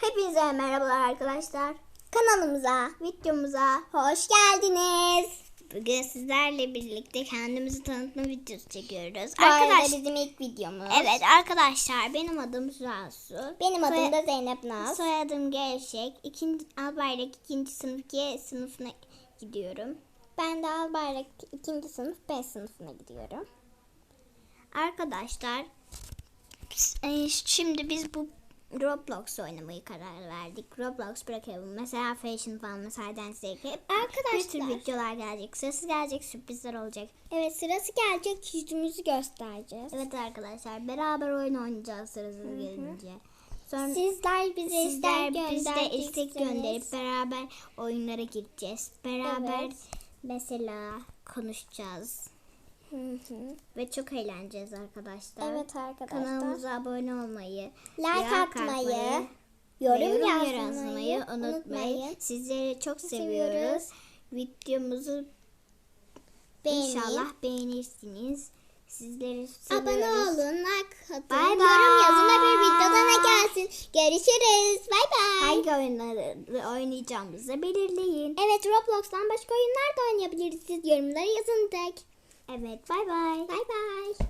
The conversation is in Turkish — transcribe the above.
Hepinize merhabalar arkadaşlar. Kanalımıza, videomuza hoş geldiniz. Bugün sizlerle birlikte kendimizi tanıtma videosu çekiyoruz. Bu arada Arkadaş, bizim ilk videomuz. evet arkadaşlar benim adım Cansu. Benim adım Soya- da Zeynep Naz. Soyadım Gevşek. İkinci, Albayrak ikinci sınıf G sınıfına gidiyorum. Ben de Albayrak 2. sınıf B sınıfına gidiyorum. Arkadaşlar e, şimdi biz bu Roblox oynamayı karar verdik. Roblox bırakalım. Mesela fashion falan mesela dance hep bir sürü Arkadaşlar. videolar gelecek. Sırası gelecek sürprizler olacak. Evet sırası gelecek yüzümüzü göstereceğiz. Evet arkadaşlar beraber oyun oynayacağız sırası gelince. Sonra Sizler bize sizler istek biz de istek gönderip beraber oyunlara gireceğiz. Beraber Evet. mesela konuşacağız Hı hı. ve çok eğleneceğiz arkadaşlar. Evet arkadaşlar. Kanalımıza abone olmayı, Like like atmayı, yorum, yorum yazmayı, yazmayı unutmayın. unutmayın. Sizleri çok Seviyoruz. seviyoruz. Videomuzu Beğenin. inşallah beğenirsiniz. Sizleri seviyoruz. Abone olun, like atın, Bye yorum yazın öbür videoda ne gelsin. Görüşürüz. Bay bay. Hangi oyunları oynayacağımızı belirleyin. Evet Roblox'tan başka oyunlar da oynayabiliriz. Siz yorumlara yazın tek. Evet, bay bay. Bay bay.